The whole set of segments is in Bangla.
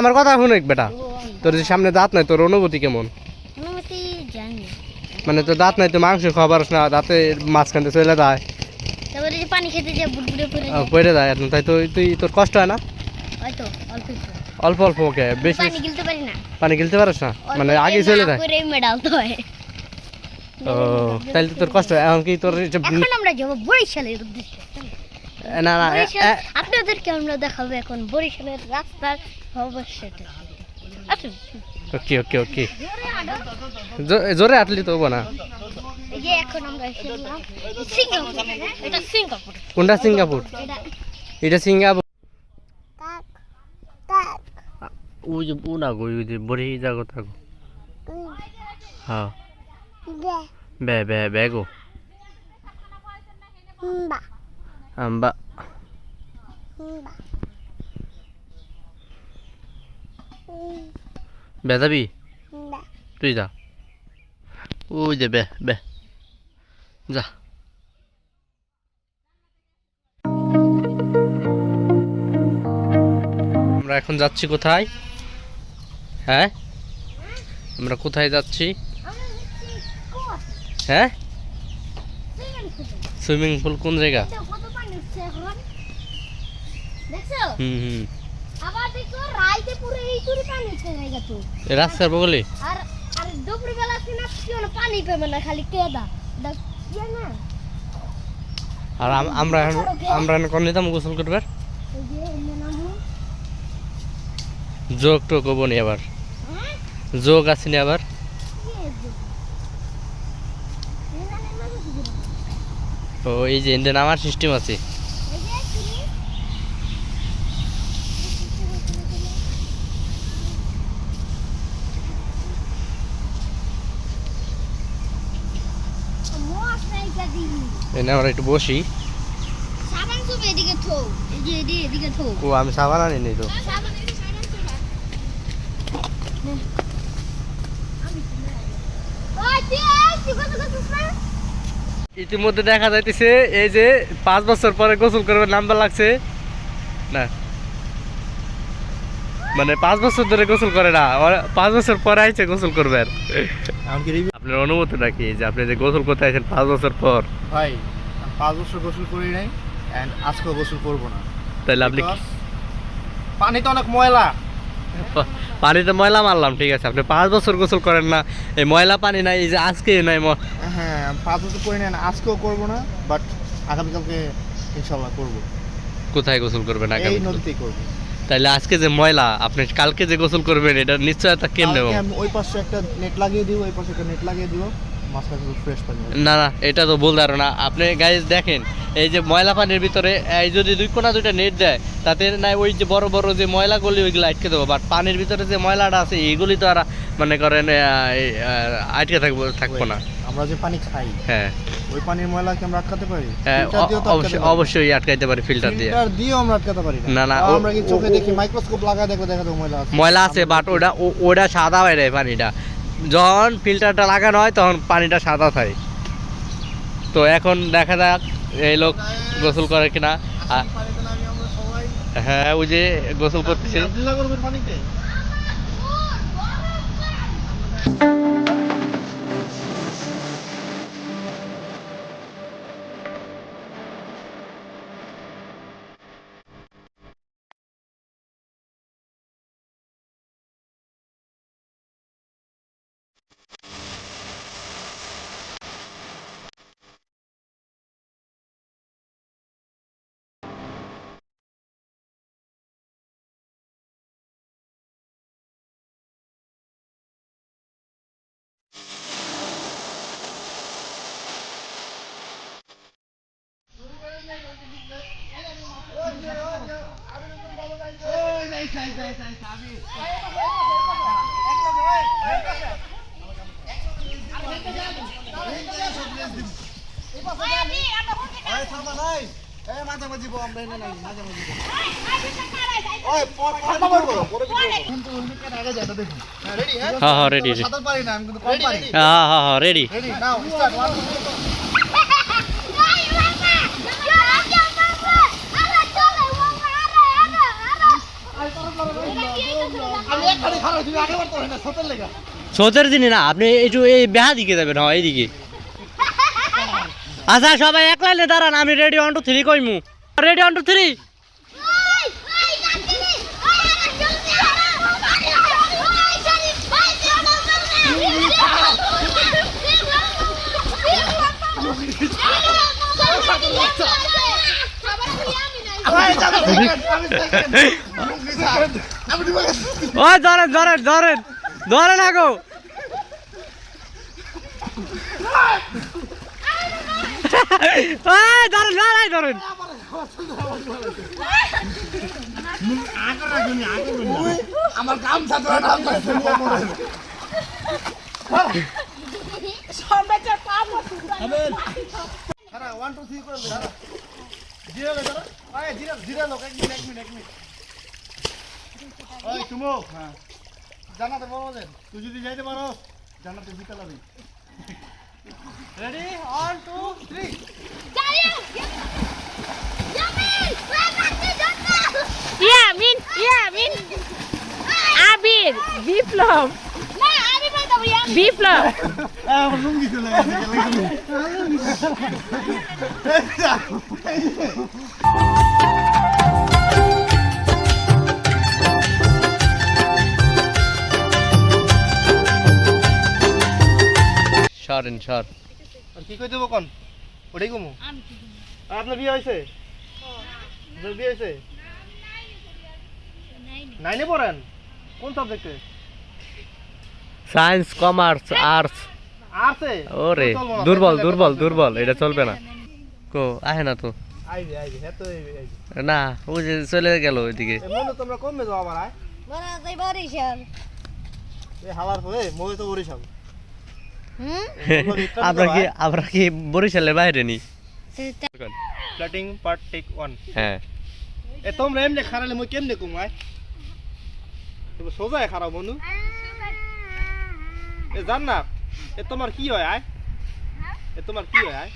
আমার কথা শুনে বেটা। তোর যে সামনে দাঁত নাই তোর অনুভূতি কেমন? মানে তোর দাঁত নাই তো মাংস পারস না দাঁতে মাঝখান দিয়ে চলে যায়। পানি খেতে পড়ে যায়। এখন তাই তো তুই তোর কষ্ট হয় না? অল্প অল্প ওকে বেশি পানি গিলতে পারি না। পানি গিলতে পারিস না? মানে আগে চলে যায়। করে মেডাল তো হয়। ও তাহলে তো তোর কষ্ট হয়। এখন কি তোর এখন আমরা যাব বরিশালের না না আপনাদেরকে আমরা দেখাবো এখন বরিশালের রাস্তার অবশ্যটা আসুন। ওকে ওকে ওকে। জোরে আটলি তো না। এই যে এখন আমরা এসেছিলাম সিঙ্গাপুর এটা সিঙ্গাপুর। কোনটা সিঙ্গাপুর? এটা। এটা সিঙ্গাপুর। কাক কাক ওই যে ও না গো ওই যে বড়ি জাগো থাকো হ্যাঁ। বে। বে বে গো। বা আম্বা। বা বে যাবি তুই যা। ওই যে বে বে। যা। আমরা এখন যাচ্ছি কোথায়? হ্যাঁ? আমরা কোথায় যাচ্ছি? হ্যাঁ? Swimming pool. কোন জায়গা কত পানি উঠছে এখন দেখছ হুম হুম। আবার দেখো রাইতে পুরো এই তুরি পানি উঠছে জায়গা তো। রাস্তার বগলে? আর আর দুপুর বেলা কিনা পানি পাবে না খালি কেদা দেখ ইয়ে না। আর আমরা এখন- আমরা এখন কোন নিতাম গোসল করবার? এই যে যোগ টোক হব নি আবার। হ্যাঁ? যোগ আসেনি আবার? ও এই যে ইন্ডিয়ান আমার সিস্টেম আছে এই যে তুমি মোয়া সাইকা দিবি এনে আমরা একটু বসি। সাবান সব এদিকে থো। এই যে এদিকে এদিকে থো। ও আমি সাবান তো। কত না ইতিমধ্যে দেখা যাইতেছে এই যে পাঁচ বছর পরে গোসল করবে নাম্বার লাগছে। না। মানে পাঁচ বছর ধরে গোসল করে না পাঁচ বছর পরে আইছে গোসল করবে আর আপনার অনুমতি নাকি যে আপনি যে গোসল করতে আইছেন পাঁচ বছর পর। ভাই পাঁচ বছর গোসল করি নাই অ্যান্ড আজকেও গোসল করব না। তাহলে আপনি Because পানিতে অনেক ময়লা। পানিতে ময়লা মারলাম ঠিক আছে। আপনি পাঁচ বছর গোসল করেন না এই ময়লা পানি নাই এই যে আজকে নাই হ্যাঁ পাঁচ বছর করি নাই আজকেও করব না বাট আগামীকালকে ইনশাল্লাহ করব। কোথায় গোসল করবেন আগামী নদীতেই করব। তাহলে আজকে যে ময়লা আপনি কালকে যে গোসল করবেন এটা নিশ্চয়তা কেমনে? আমি ওই পাশে একটা নেট লাগিয়ে দিব ওই পাশে একটা নেট লাগিয়ে দিব। না না এটা তো ভুল ধারণা আপনি গাইজ দেখেন এই যে ময়লা পানির ভিতরে এই যদি দুই কোনা দুইটা নেট দেয় তাতে না ওই যে বড় বড় যে ময়লাগুলি ওইগুলো আটকে দেবো বাট পানির ভিতরে যে ময়লাটা আছে এইগুলি তো আর মনে করেন আটকে থাকব থাকব না আমরা যে পানি খাই হ্যাঁ। ওই পানির ময়লা কি আমরা আটকাতে পারি? হ্যাঁ, আটকাতে অবশ্যই। অবশ্যই আটকাইতে পারি ফিল্টার দিয়ে। ফিল্টার দিয়েও আমরা আটকাতে পারি না, না, আমরা কি চোখে দেখি? মাইক্রোস্কোপ লাগায় দেখো দেখা ময়লা আছে। ময়লা আছে বাট ওটা ওটা সাদা বাইরে পানিটা। যখন ফিল্টারটা লাগানো হয় তখন পানিটা সাদা থাকে। তো এখন দেখা যাক এই লোক গোসল করে কিনা। হ্যাঁ ওই যে গোসল করতেছে আব্দুল্লাহ করবেন পানিতে মাঝামাঝি আমরা এনে নাই মাঝামাঝি ওই পড়া করব পরে কিন্তু উইকেট আগে যায় দেখুন হ্যাঁ রেডি হ্যাঁ হ্যাঁ হ্যাঁ রেডি হ্যাঁ হ্যাঁ হ্যাঁ ready ready now start one খালি খারাপ তুমি আগে বাড়তে হয় না ছোটের লেগা সতের দিনে না আপনি একটু এই বেহা দিকে যাবেন হ্যাঁ এইদিকে আচ্ছা সবাই এক লাইনে দাঁড়ান আমি রেডি ওয়ান টু থ্রি কইমু রেডি ওয়ান টু থ্রি আমি ওই ধরেন ধরেন ধরেন ধরেন আগো ধরেন ধরেন ধরেন আমার কাম ছাত্র ওই তুমো হ্যাঁ জানাতে পারব যে তুই যদি যাইতে পারো জানাতে জিতে যাবি। Ready one two three Yamin Yamin. Abir Biplob. Biplob. আমার চলে গেছে আর কি কই দেবো কোন? ওটাই কমু? আর আপনার বিয়ে হয়েছে? বিয়ে হয়েছে? নাইনে পড়েন? কোন সাবজেক্টে সায়েন্স কমার্স আর্টস আছে ওরে দুর্বল দুর্বল দুর্বল এটা চলবে না। কো আহে না তো। আইবে আইবে হ্যাঁ না ও যে চলে গেল ওইদিকে। তোমরা কমবে যাও আবার আয়। বড় যাই বরিশাল। এ হালার পরে মই তো বরিশাল। আমরা কি আমরা কি বরিশালের বাইরে নি? ফ্ল্যাটিং পার্ট টেক ওয়ান হ্যাঁ। এ তোমরা এমনি খারালে মই কেমনে কম তুমি সোজায় খারাপ বনু এ জান না এ তোমার কি হয় আয়? এ তোমার কি হয় আয়?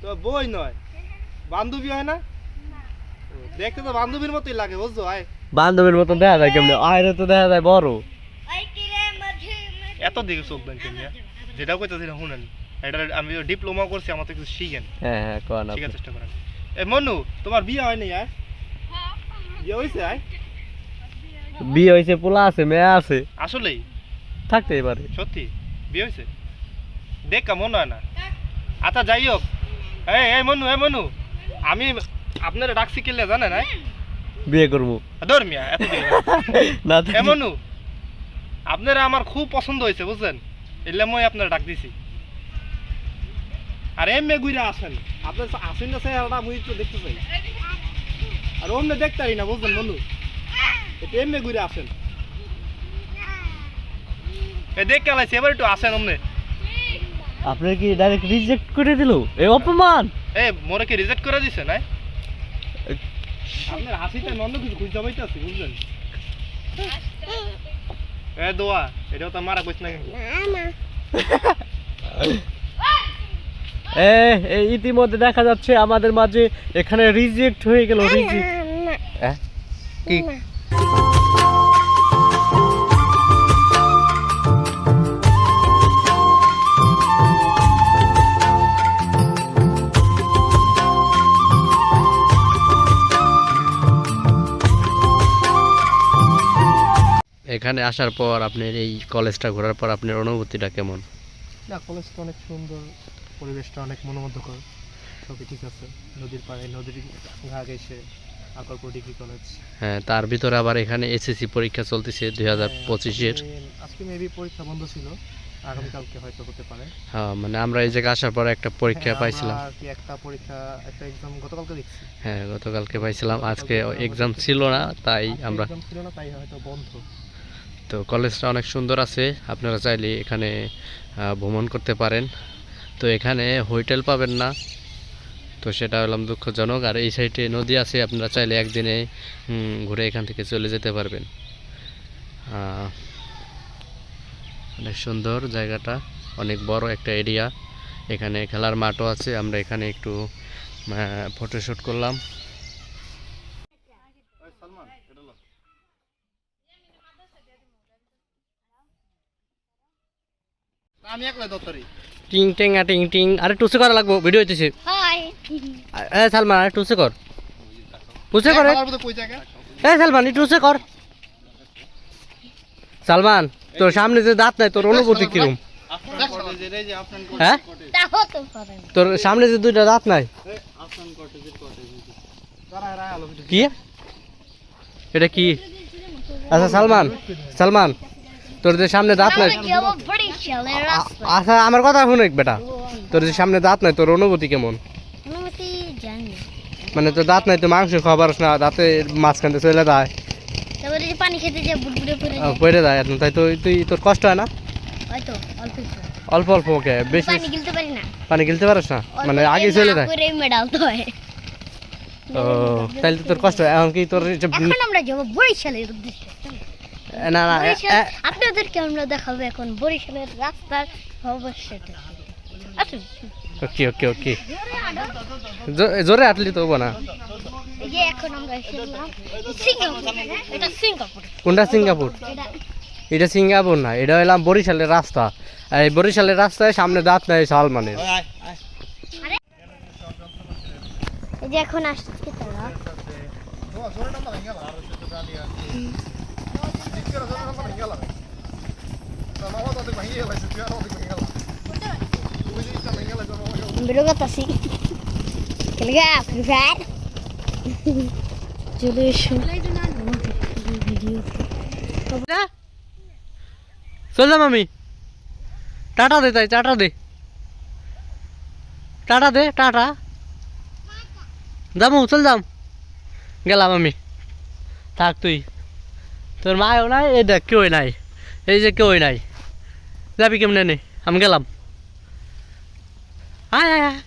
তোমার বই নয়। বান্ধবী হয় না? দেখতে তো বান্ধবীর মতোই লাগে বুঝছ আয়? বান্ধবীর মতন দেখা যায় কেমনে? আয়রে তো দেখা যায় বড়। এত দিকে চোখ দেন কেমনি যেটা কইতে সেটা শুনেন। এটা আমি ডিপ্লোমা করছি আমার তো কিছু শিখেন। হ্যাঁ হ্যাঁ কোন শিখার চেষ্টা করেন। এ মনু তোমার বিয়ে হয়নি আয় বিয়ে হয়েছে আয় বিয়ে হয়েছে পোলা আছে মেয়ে আছে। আসলেই? থাকতেই পারে। সত্যি? বিয়ে হয়েছে দেখ মনে হয় না। আচ্ছা যাই হোক। এই এই মনু এই মনু। আমি আপনারা ডাকছি কিনলে জানে না বিয়ে করব। ধর্মিয়া এত না এ থাকলে- মনু আপনারা আমার খুব পছন্দ হয়েছে বুঝছেন? এলে মই আপনারা ডাক দিছি। আর এমনি ঘুরে আসেন আপনার আসেন না চেহারাটা মুই একটু দেখতে চাই। আর অমনি দেখতে পারি না বুঝলেন বন্ধু? একটু এমনি ঘুরে আসেন। এ দেখ কেলাইছি এবার একটু আসেন অমনে। আপনার কি ডাইরেক্ট রিজেক্ট করে দিল? এ অপমান! এ মোরে কি রিজেক্ট করে দিছে না আপনার হাসিতে অন্য কিছু খুঁজতে পাইতে আছি বুঝলেন? এ দোয়া এটাও তো মারা কইস না এ এই ইতিমধ্যে দেখা যাচ্ছে আমাদের মাঝে এখানে রিজেক্ট হয়ে গেল রিজেক্ট কি এখানে আসার পর আপনার এই কলেজটা ঘোরার পর আপনার অনুভূতিটা কেমন? না কলেজটা অনেক সুন্দর পরিবেশটা অনেক মনোমুগ্ধকর সবই ঠিক আছে। নদীর পাড়ে নদীর ঘাট এসে আকরপুর ডিগ্রি কলেজ। হ্যাঁ তার ভিতরে আবার এখানে এসএসসি পরীক্ষা চলতেছে দুই হাজার পঁচিশের। আজকে মেবি পরীক্ষা বন্ধ ছিল আগামীকালকে হয়তো হতে পারে। হ্যাঁ মানে আমরা এই জায়গায় আসার পর একটা পরীক্ষা হ্যাঁ, পাইছিলাম। একটা পরীক্ষা একটা এক্সাম গতকালকে দেখছি হ্যাঁ গতকালকে পাইছিলাম। আজকে এক্সাম ছিল না তাই আমরা ছিল না তাই হয়তো বন্ধ। তো কলেজটা অনেক সুন্দর আছে, আপনারা চাইলে এখানে ভ্রমণ করতে পারেন। তো এখানে হোটেল পাবেন না, তো সেটা হলাম দুঃখজনক। আর এই সাইডে নদী আছে, আপনারা চাইলে একদিনে ঘুরে এখান থেকে চলে যেতে পারবেন। অনেক সুন্দর জায়গাটা, অনেক বড় একটা এরিয়া। এখানে খেলার মাঠও আছে, আমরা এখানে একটু ফটোশ্যুট করলাম। আমি একলাই দত্তরি। টিং টেং আ টিং টিং। আরে টুসে করা লাগবো ভিডিও হইতেছে হাই। এ সালমান আরে টুসে কর। টুসে করে এ। সালমান টুসে কর। সালমান তোর সামনে যে দাঁত নাই তোর অনুভূতি কিরম? হ্যাঁ? তা হতে পারে। না। তোর সামনে যে দুইটা দাঁত নাই। কি? এটা কি? আচ্ছা সালমান সালমান। তোর যে সামনে দাঁত নাই আচ্ছা আমার কথা শুনে বেটা। তোর যে সামনে দাঁত নাই তোর অনুভূতি কেমন। মানে তোর দাঁত নাই তো মাংস পারস না দাঁতে মাঝখান দিয়ে চলে যায়। পানি খেতে পড়ে এখন তাই তো তুই তোর কষ্ট হয় না? অল্প অল্প ওকে বেশি পানি গিলতে পারি না। পানি গিলতে পারিস না? মানে আগে চলে যায়। মেডাল তো হয়। ও তাহলে তো তোর কষ্ট হয়। এখন কি তোর এখন আমরা যাব বরিশালের উদ্দেশ্যে। না না আপনাদেরকে আমরা দেখাবো এখন বরিশালের রাস্তার অবশ্যটা আসুন। ওকে ওকে ওকে জোরে আটলি তো না। এই যে এখন আমরা এসেছিলাম সিঙ্গাপুর এটা সিঙ্গাপুর। কোনটা সিঙ্গাপুর? এটা এটা সিঙ্গাপুর না এটা হলাম বরিশালের রাস্তা। আর এই বরিশালের রাস্তায় সামনে দাঁত নাই সালমানের। যে এখন আসছে তারা। করতেছি খেলগা ফ্রি ফায়ার চলে এসো ভিডিও চললাম আমি টাটা দে তাই টাটা দে টাটা দে টাটা যাব চল যাম গেলাম আমি থাক তুই তোর মায়ও নাই এই দেখ কেউই নাই এই যে কেউই নাই যাবি কেমনে আমি গেলাম। আয় আয়।